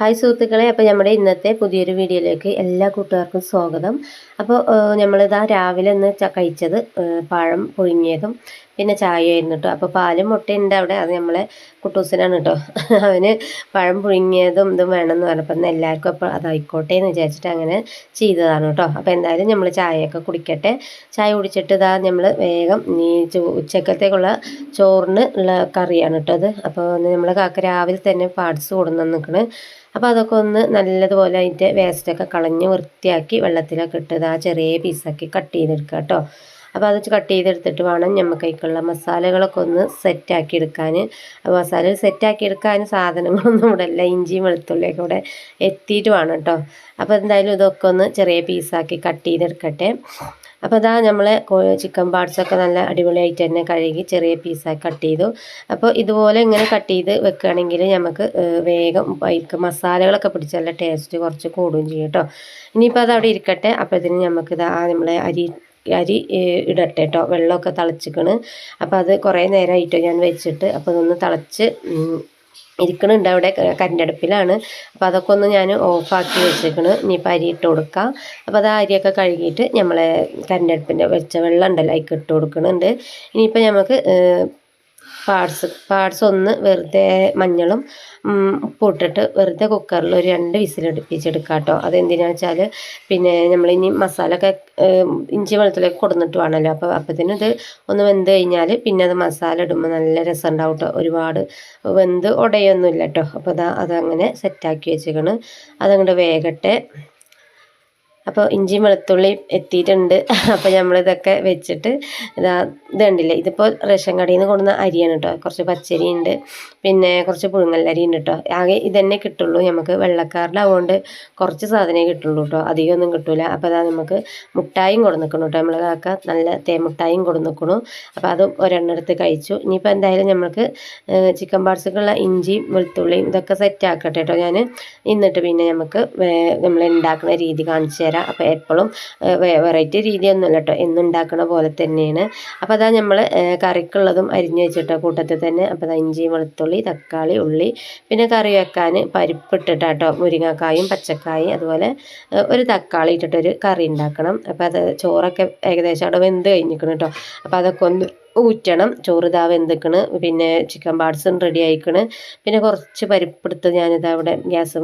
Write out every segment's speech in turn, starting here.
Hi സുഹൃത്തുക്കളെ അപ്പോൾ നമ്മുടെ ഇന്നത്തെ പുതിയൊരു വീഡിയോയിലേക്ക് എല്ലാ കൂട്ടുകാർക്കും സ്വാഗതം. അപ്പോൾ നമ്മളിതാ രാവിലെ ഇന്ന് ച- കഴിച്ചത് പഴം പുഴുങ്ങിയതും പിന്നെ ചായയായിരുന്നു കേട്ടോ അപ്പോൾ പാലും മുട്ടയുണ്ട് അവിടെ. അത് നമ്മളെ കുട്ടൂസിനാണ് കേട്ടോ അവന് പഴം പുഴുങ്ങിയതും ഇതും വേണമെന്ന് പറഞ്ഞപ്പോൾ ഇന്ന് എല്ലാവർക്കും അപ്പോൾ അതായിക്കോട്ടെ എന്ന് വിചാരിച്ചിട്ട് അങ്ങനെ ചെയ്തതാണ് കേട്ടോ അപ്പോൾ എന്തായാലും നമ്മൾ ചായയൊക്കെ കുടിക്കട്ടെ. ചായ കുടിച്ചിട്ട് ഇതാ നമ്മൾ വേഗം ഈ ഉച്ചക്കത്തേക്കുള്ള ചോറിന് ഉള്ള കറിയാണ് കേട്ടോ അത്. അപ്പോൾ നമ്മൾ കാക്ക രാവിലെ തന്നെ പാർട്സ് കൊടുന്ന് നിൽക്കണ് അപ്പോൾ അതൊക്കെ ഒന്ന് നല്ലതുപോലെ അതിന്റെ വേസ്റ്റൊക്കെ കളഞ്ഞ് വൃത്തിയാക്കി വെള്ളത്തിലൊക്കെ ഇട്ടത് ആ ചെറിയ പീസാക്കി കട്ട് ചെയ്തെടുക്കുക കേട്ടോ അപ്പോൾ അത് കട്ട് ചെയ്തെടുത്തിട്ട് വേണം നമുക്ക് അതിലേക്കുള്ള മസാലകളൊക്കെ ഒന്ന് സെറ്റാക്കി എടുക്കാൻ അപ്പോൾ മസാല സെറ്റാക്കി എടുക്കാൻ സാധനങ്ങളൊന്നും ഇവിടെ ഇല്ല. ഇഞ്ചിയും വെളുത്തുള്ളിയൊക്കെ ഇവിടെ എത്തിയിട്ട് വേണം കേട്ടോ അപ്പോൾ എന്തായാലും ഇതൊക്കെ ഒന്ന് ചെറിയ പീസാക്കി കട്ട് ചെയ്തെടുക്കട്ടെ. അപ്പോൾ അതാ നമ്മൾ ചിക്കൻ പാർട്സൊക്കെ നല്ല അടിപൊളിയായിട്ട് തന്നെ കഴുകി ചെറിയ പീസാക്കി കട്ട് ചെയ്തു. അപ്പോൾ ഇതുപോലെ ഇങ്ങനെ കട്ട് ചെയ്ത് വെക്കുകയാണെങ്കിൽ നമുക്ക് വേഗം അതിൽക്ക് മസാലകളൊക്കെ പിടിച്ച് നല്ല ടേസ്റ്റ് കുറച്ച് കൂടുകയും ചെയ്യും കേട്ടോ ഇനിയിപ്പോൾ അത് അവിടെ ഇരിക്കട്ടെ. അപ്പോഴത്തേന് നമുക്കിത് ആ നമ്മളെ അരി അരി ഇടട്ടെ കേട്ടോ വെള്ളമൊക്കെ തിളച്ചിക്കണ്. അപ്പോൾ അത് കുറേ നേരമായിട്ടോ ഞാൻ വെച്ചിട്ട്. അപ്പോൾ അതൊന്ന് തിളച്ച് ഇരിക്കണുണ്ട് അവിടെ ക- കറണ്ട് അടുപ്പിലാണ് അപ്പോൾ അതൊക്കെ ഒന്ന് ഞാൻ ഓഫാക്കി വെച്ചേക്കണ് ഇനിയിപ്പോൾ അരി ഇട്ട് കൊടുക്കാം. അപ്പോൾ അത് അരിയൊക്കെ കഴുകിയിട്ട് നമ്മളെ കറണ്ട് അടുപ്പിന്റെ വെച്ച വെള്ളം ഉണ്ടല്ലോ അതിലേക്ക് ഇട്ട് കൊടുക്കുന്നുണ്ട് ഇനിയിപ്പോൾ നമുക്ക് പാർട്സ് പാർട്സ് ഒന്ന് വെറുതെ മഞ്ഞളും ഉം, ഉപ്പും ഇട്ടിട്ട് വെറുതെ കുക്കറിൽ ഒരു രണ്ട് വിസിലടുപ്പിച്ചെടുക്കാം കേട്ടോ അതെന്തിനാണെന്ന് വെച്ചാൽ പിന്നെ നമ്മളിനി മസാല ഒക്കെ ഇഞ്ചി വെള്ളത്തിലേക്ക് കൊടുന്നിട്ട് വേണമല്ലോ. അപ്പോൾ അപ്പത്തിന് ഇത് ഒന്ന് വെന്ത് കഴിഞ്ഞാൽ പിന്നെ അത് മസാല ഇടുമ്പോൾ നല്ല രസം ഉണ്ടാവും കേട്ടോ ഒരുപാട് വെന്ത് ഉടയൊന്നുമില്ല കേട്ടോ അപ്പോൾ അതാ അതങ്ങനെ സെറ്റാക്കി വെച്ചേക്കണ്. അതങ്ങോട്ട് വേഗട്ടെ അപ്പോൾ ഇഞ്ചി വെളുത്തുള്ളി എത്തിയിട്ടുണ്ട്. അപ്പോൾ നമ്മളിതൊക്കെ വെച്ചിട്ട് ഇതാ ഇത് കണ്ടില്ലേ ഇതിപ്പോൾ റേഷൻ കടയിൽ നിന്ന് കൊണ്ടുവന്ന അരിയാണ് കേട്ടോ കുറച്ച് പച്ചരി ഉണ്ട് പിന്നെ കുറച്ച് പുഴുങ്ങല്ലരി ഉണ്ട് കേട്ടോ ആകെ ഇതന്നെ കിട്ടുള്ളൂ. നമുക്ക് വെള്ളക്കാരിലാവുകൊണ്ട് കുറച്ച് സാധനമേ കിട്ടുള്ളൂ കേട്ടോ അധികമൊന്നും കിട്ടില്ല അപ്പോൾ അതാ നമുക്ക് മുട്ടായും കൊടുന്നിക്കണം കേട്ടോ നമ്മൾ കാക്ക നല്ല തേമുട്ടായും കൊടുന്നിക്കണു അപ്പോൾ അതും ഒരെണ്ണം എടുത്ത് കഴിച്ചു. ഇനിയിപ്പോൾ എന്തായാലും നമുക്ക് ചിക്കൻ പാർസക്കുള്ള ഇഞ്ചിയും വെളുത്തുള്ളിയും ഇതൊക്കെ സെറ്റ് ആക്കട്ടെ കേട്ടോ ഞാൻ എന്നിട്ട് പിന്നെ നമുക്ക് നമ്മൾ ഉണ്ടാക്കുന്ന രീതി കാണിച്ചു തരാം. അപ്പോൾ എപ്പോഴും വെറൈറ്റി രീതിയൊന്നുമല്ല കേട്ടോ എന്നും ഉണ്ടാക്കുന്ന പോലെ തന്നെയാണ്. അപ്പോൾ അതാ നമ്മൾ കറിക്കുള്ളതും അരിഞ്ഞ് വെച്ചിട്ടോ കൂട്ടത്തിൽ തന്നെ. അപ്പോൾ അതാ ഇഞ്ചി വെളുത്തുള്ളി തക്കാളി ഉള്ളി പിന്നെ കറി വെക്കാൻ പരിപ്പിട്ടിട്ടാട്ടോ. മുരിങ്ങക്കായും പച്ചക്കായും അതുപോലെ ഒരു തക്കാളി ഇട്ടിട്ടൊരു കറി ഉണ്ടാക്കണം. അപ്പോൾ അത് ചോറൊക്കെ ഏകദേശം അവിടെ വെന്ത് കഴിഞ്ഞിരിക്കണം കേട്ടോ അപ്പോൾ അതൊക്കെ ഒന്ന് ഊറ്റണം. ചോറ് ഇതാ പിന്നെ ചിക്കൻ പാർട്സും റെഡി ആയിക്കണ്. പിന്നെ കുറച്ച് പരിപ്പെടുത്ത് ഞാനിത് അവിടെ ഗ്യാസ്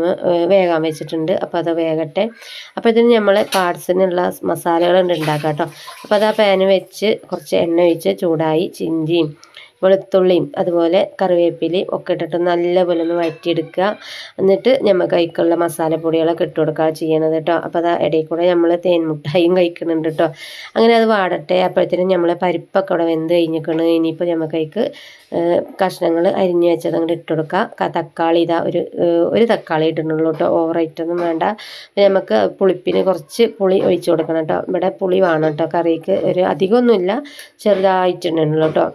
വേകാൻ വെച്ചിട്ടുണ്ട്. അപ്പോൾ അത് വേകട്ടെ അപ്പോൾ ഇതിന് നമ്മൾ പാർട്സിനുള്ള മസാലകളുണ്ട് ഉണ്ടാക്കാം കേട്ടോ അപ്പോൾ അത് ആ പാന് വെച്ച് കുറച്ച് എണ്ണ ഒഴിച്ച് ചൂടായി ചിഞ്ചിയും വെളുത്തുള്ളിയും അതുപോലെ കറിവേപ്പിലയും ഒക്കെ ഇട്ടിട്ട് നല്ലപോലെ ഒന്ന് വഴറ്റിയെടുക്കുക. എന്നിട്ട് നമുക്ക് അതിലേക്കുള്ള മസാലപ്പൊടികളൊക്കെ ഇട്ട് കൊടുക്കുക ചെയ്യണത് കേട്ടോ. അപ്പോൾ അത് ഇടയിൽ കൂടെ നമ്മൾ തേൻമുട്ടായും കഴിക്കുന്നുണ്ട് കേട്ടോ. അങ്ങനെ അത് വാടട്ടെ. അപ്പോഴത്തേനും നമ്മൾ പരിപ്പൊക്കെ അവിടെ വെന്ത് കഴിഞ്ഞിരിക്കണം. ഇനിയിപ്പോൾ നമുക്ക് അതിക്ക് കഷ്ണങ്ങൾ അരിഞ്ഞു വെച്ചത് അങ്ങോട്ട് ഇട്ട് കൊടുക്കുക തക്കാളി ഇതാ ഒരു ഒരു തക്കാളി ഇട്ടിട്ടുള്ളൂ കേട്ടോ. ഓവറായിട്ടൊന്നും വേണ്ട. നമുക്ക് പുളിപ്പിന് കുറച്ച് പുളി ഒഴിച്ചു കൊടുക്കണം കേട്ടോ. ഇവിടെ പുളി വേണം കേട്ടോ. കറിക്ക് ഒരു അധികമൊന്നുമില്ല. ചെറുതായിട്ടുണ്ടല്ലോ കേട്ടോ.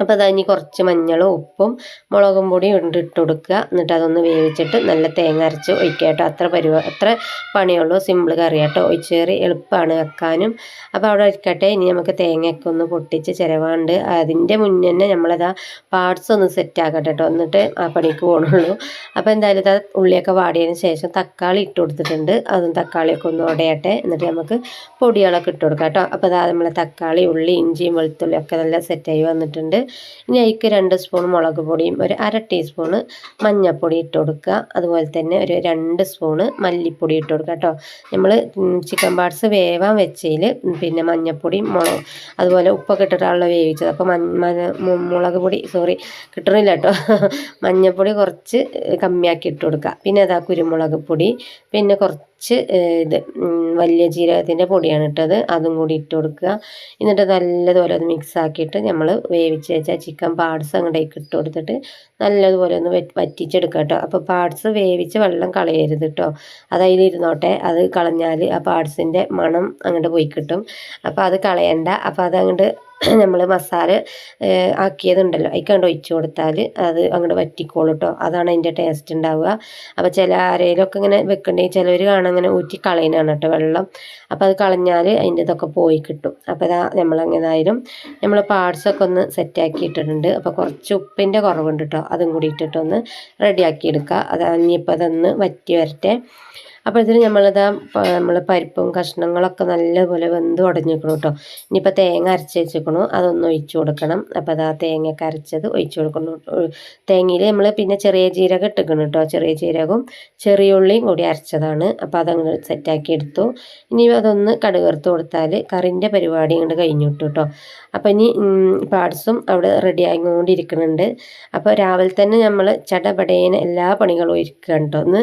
അപ്പോൾ അത് ഇനി കുറച്ച് മഞ്ഞളും ഉപ്പും മുളകും പൊടിയും ഇട്ട് ഇട്ട് കൊടുക്കുക. എന്നിട്ട് അതൊന്ന് വേവിച്ചിട്ട് നല്ല തേങ്ങ അരച്ച് ഒഴിക്കുക കേട്ടോ. അത്ര പരിവ അത്ര പണിയുള്ളൂ. സിമ്പിൾ കറി കേട്ടോ. ഒഴിച്ചേറി എളുപ്പമാണ് വെക്കാനും. അപ്പോൾ അവിടെ ഒഴിക്കട്ടെ ഇനി നമുക്ക് തേങ്ങയൊക്കെ ഒന്ന് പൊട്ടിച്ച് ചിരവാണ്ട് അതിന്റെ മുന്നേ തന്നെ നമ്മളത് ആ പാർട്സ് ഒന്ന് സെറ്റ് ആക്കട്ടെ കേട്ടോ. എന്നിട്ട് ആ പണിക്ക് പോകണുള്ളൂ അപ്പോൾ എന്തായാലും ഇത് ഉള്ളിയൊക്കെ വാടിയതിന് ശേഷം തക്കാളി ഇട്ട് കൊടുത്തിട്ടുണ്ട്. അതും തക്കാളിയൊക്കെ ഒന്ന് ഉടയട്ടെ. എന്നിട്ട് നമുക്ക് പൊടികളൊക്കെ ഇട്ട് കൊടുക്കാം കേട്ടോ. അപ്പോൾ അതാ നമ്മളെ തക്കാളി ഉള്ളി ഇഞ്ചിയും വെളുത്തുള്ളിയൊക്കെ നല്ല സെറ്റായി വന്നിട്ടുണ്ട്. ഇനി അതിക്ക് രണ്ട് സ്പൂൺ മുളക് പൊടിയും ഒരു അര ടീസ്പൂൺ മഞ്ഞൾപ്പൊടി ഇട്ട് കൊടുക്കുക. അതുപോലെ തന്നെ ഒരു രണ്ട് സ്പൂണ് മല്ലിപ്പൊടി ഇട്ട് കൊടുക്കുക കേട്ടോ. നമ്മൾ ചിക്കൻ പാർട്സ് വേവാൻ വെച്ചതിൽ പിന്നെ മഞ്ഞൾപ്പൊടിയും മുളക് അതുപോലെ ഉപ്പൊക്കെ ഇട്ടിട്ടാണല്ലോ വേവിച്ചത്. അപ്പോൾ മുളക് പൊടി സോറി കിട്ടണില്ല കേട്ടോ. മഞ്ഞൾപ്പൊടി കുറച്ച് കമ്മിയാക്കി ഇട്ട് കൊടുക്കുക. പിന്നെ അതാ കുരുമുളക് പൊടി പിന്നെ കുറച്ച് ഏഹ്, ഇത് വലിയ ജീരകത്തിന്റെ പൊടിയാണ് ഇട്ടത്. അതും കൂടി ഇട്ട് കൊടുക്കുക. എന്നിട്ട് നല്ലതുപോലെ ഒന്ന് മിക്സ് ആക്കിയിട്ട് നമ്മൾ വേവിച്ച് വെച്ച ചിക്കൻ പാർട്സ് അങ്ങോട്ടേക്ക് ഇട്ട് കൊടുത്തിട്ട് നല്ലതുപോലെ ഒന്ന് വറ്റ് വറ്റിച്ചെടുക്കുക കേട്ടോ. അപ്പോൾ പാർട്സ് വേവിച്ച് വെള്ളം കളയരുത് കേട്ടോ. അത് അതിലിരുന്നോട്ടെ അത് കളഞ്ഞാൽ ആ പാർട്സിന്റെ മണം അങ്ങോട്ട് പോയി കിട്ടും. അപ്പോൾ അത് കളയണ്ട. അപ്പോൾ അത് അങ്ങോട്ട് നമ്മൾ മസാല ആക്കിയതുണ്ടല്ലോ. ആക്കിയതുണ്ടല്ലോ കണ്ട് ഒഴിച്ച് കൊടുത്താൽ അത് അങ്ങോട്ട് വറ്റിക്കോളും കേട്ടോ അതാണ് അതിന്റെ ടേസ്റ്റ് ഉണ്ടാവുക അപ്പോൾ ചില ആരെയിലൊക്കെ ഇങ്ങനെ വെക്കണ്ടെങ്കിൽ ചിലവർ കാണാൻ ഇങ്ങനെ ഊറ്റി കളയുന്നതാണ് കേട്ടോ വെള്ളം. അപ്പോൾ അത് കളഞ്ഞാൽ അതിന്റെ ഇതൊക്കെ പോയി കിട്ടും. അപ്പോൾ ഇതാ നമ്മളെങ്ങനായാലും നമ്മൾ പാർട്സൊക്കെ ഒന്ന് സെറ്റാക്കി ഇട്ടിട്ടുണ്ട് അപ്പോൾ കുറച്ച് ഉപ്പിന്റെ കുറവുണ്ട് കേട്ടോ അതും കൂടി ഇട്ടിട്ടൊന്ന് റെഡിയാക്കി എടുക്കുക അത് ഇനിയിപ്പോൾ അതൊന്ന് വറ്റി വരട്ടെ. അപ്പോഴത്തേന് നമ്മളത് നമ്മൾ പരിപ്പും കഷ്ണങ്ങളൊക്കെ നല്ലപോലെ വെന്ത് ഉടഞ്ഞിക്കണം കേട്ടോ ഇനിയിപ്പോൾ തേങ്ങ അരച്ച് വെച്ചിക്കണു അതൊന്ന് ഒഴിച്ചു കൊടുക്കണം. അപ്പോൾ അതാ തേങ്ങയൊക്കെ അരച്ചത് ഒഴിച്ചു കൊടുക്കണം തേങ്ങയിൽ നമ്മൾ പിന്നെ ചെറിയ ജീരകം ഇട്ടിക്കണം കേട്ടോ ചെറിയ ജീരകവും ചെറിയ ഉള്ളിയും കൂടി അരച്ചതാണ്. അപ്പോൾ അതങ്ങനെ സെറ്റാക്കി എടുത്തു. ഇനി അതൊന്ന് കടുകർത്ത് കൊടുത്താൽ കറിന്റെ പരിപാടി ഇങ്ങോട്ട് കഴിഞ്ഞു കിട്ടും കേട്ടോ അപ്പോൾ ഇനി പാർട്സും അവിടെ റെഡി ആയിക്കൊണ്ടിരിക്കുന്നുണ്ട് അപ്പോൾ രാവിലെ തന്നെ നമ്മൾ ചടപടേനെ എല്ലാ പണികളും ഒരുക്കുക കേട്ടോ ഒന്ന്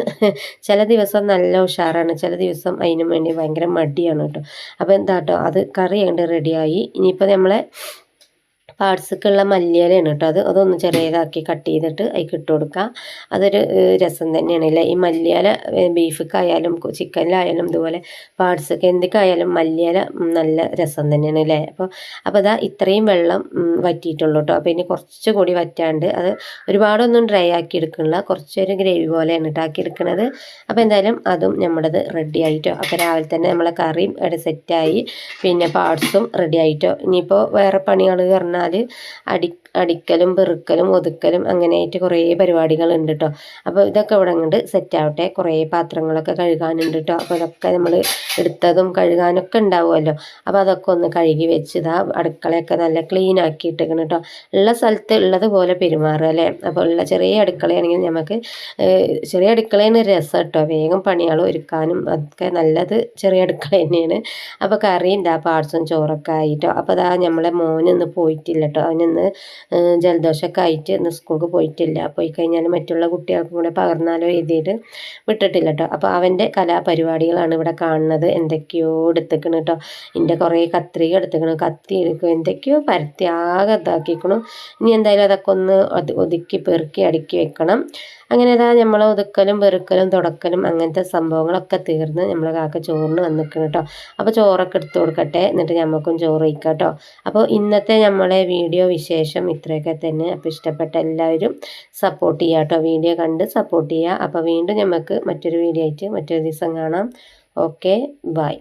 ചില ദിവസം നല്ല ഉഷാറാണ്. ചില ദിവസം അതിനും വേണ്ടി ഭയങ്കര മടിയാണ് കേട്ടോ. അപ്പോൾ എന്താ കേട്ടോ അത് കറി അങ്ങോട്ട് റെഡിയായി ഇനിയിപ്പോൾ നമ്മളെ പാർട്സൊക്കെയുള്ള മല്ലിയിലയാണ് കേട്ടോ അത്. അതൊന്ന് ചെറിയതാക്കി കട്ട് ചെയ്തിട്ട് അതിൽ ഇട്ട് കൊടുക്കുക അതൊരു രസം തന്നെയാണ്. അല്ലേ ഈ മല്ലിയില ബീഫിക്കായാലും ചിക്കനിലായാലും ഇതുപോലെ പാർട്സൊക്കെ എന്തൊക്കെയായാലും മല്ലിയില നല്ല രസം തന്നെയാണ് അല്ലേ അപ്പോൾ അപ്പോൾ അതാ ഇത്രയും വെള്ളം വറ്റിയിട്ടുള്ളൂ കേട്ടോ അപ്പോൾ ഇനി കുറച്ച് കൂടി വറ്റാണ്ട് അത് ഒരുപാടൊന്നും ഡ്രൈ ആക്കി എടുക്കണില്ല. കുറച്ചൊരു ഗ്രേവി പോലെയാണ് കേട്ടോ ആക്കി എടുക്കുന്നത് അപ്പോൾ എന്തായാലും അതും നമ്മുടേത് റെഡി ആയിട്ടോ അപ്പോൾ രാവിലെ തന്നെ നമ്മളെ കറിയും ഇവിടെ സെറ്റായി. പിന്നെ പാർട്സും റെഡി ആയിട്ടോ ഇനിയിപ്പോൾ വേറെ പണികൾ പറഞ്ഞാൽ അടി അടിക്കലും പെറുക്കലും ഒതുക്കലും അങ്ങനെയായിട്ട് കുറേ പരിപാടികളുണ്ട് കേട്ടോ അപ്പോൾ ഇതൊക്കെ ഇവിടെ അങ്ങോട്ട് സെറ്റ് ആവട്ടെ. കുറേ പാത്രങ്ങളൊക്കെ കഴുകാനുണ്ട് കേട്ടോ അപ്പോൾ അതൊക്കെ നമ്മൾ എടുത്തതും കഴുകാനൊക്കെ ഉണ്ടാവുമല്ലോ. അപ്പോൾ അതൊക്കെ ഒന്ന് കഴുകി വെച്ച് ഇതാ അടുക്കളയൊക്കെ നല്ല ക്ലീൻ ആക്കിയിട്ടേക്കണം കേട്ടോ ഉള്ള സ്ഥലത്ത് ഉള്ളതുപോലെ പെരുമാറുക അല്ലേ? അപ്പോൾ ഉള്ള ചെറിയ അടുക്കളയാണെങ്കിൽ നമുക്ക് ചെറിയ അടുക്കളയാണ് രസം കേട്ടോ വേഗം പണികൾ ഒരുക്കാനും അതൊക്കെ നല്ലത് ചെറിയ അടുക്കള തന്നെയാണ്. അപ്പോൾ കറിയും ഇതാ പാർസും ചോറൊക്കെ ആയിട്ടോ. അപ്പോൾ അതാ നമ്മളെ മോനൊന്ന് പോയിട്ടില്ല കേട്ടോ അവനിന്ന് ജലദോഷമൊക്കെ ആയിട്ട് ഇന്ന് സ്കൂൾക്ക് പോയിട്ടില്ല. പോയി കഴിഞ്ഞാൽ മറ്റുള്ള കുട്ടികൾക്കും കൂടെ പകർന്നാലോ എഴുതിയിട്ട് വിട്ടിട്ടില്ല കേട്ടോ അപ്പോൾ അവന്റെ കലാപരിപാടികളാണ് ഇവിടെ കാണുന്നത്. എന്തൊക്കെയോ എടുത്തേക്കണ് കേട്ടോ എന്റെ കുറേ കത്രിക എടുത്തേക്കണ്. കത്തി എടുക്കും. എന്തൊക്കെയോ പരത്തി ഇതാക്കിക്കണു. ഇനി എന്തായാലും അതൊക്കെ ഒന്ന് ഒതുക്കി പെറുക്കി അടുക്കി വെക്കണം. അങ്ങനെ ഇതാ നമ്മൾ ഒതുക്കലും പെറുക്കലും തുടക്കലും അങ്ങനത്തെ സംഭവങ്ങളൊക്കെ തീർന്ന് നമ്മൾ കാക്ക ചോറിന് വന്നിക്കണം കേട്ടോ അപ്പോൾ ചോറൊക്കെ എടുത്ത് കൊടുക്കട്ടെ. എന്നിട്ട് നമുക്കും ചോറ് വയ്ക്കാം കേട്ടോ അപ്പോൾ ഇന്നത്തെ നമ്മളെ വീഡിയോ വിശേഷം ഇത്രയൊക്കെ തന്നെ. അപ്പോൾ ഇഷ്ടപ്പെട്ട എല്ലാവരും സപ്പോർട്ട് ചെയ്യുക കേട്ടോ വീഡിയോ കണ്ട് സപ്പോർട്ട് ചെയ്യുക അപ്പോൾ വീണ്ടും നമുക്ക് മറ്റൊരു വീഡിയോ ആയിട്ട് മറ്റൊരു ദിവസം കാണാം. Okay bye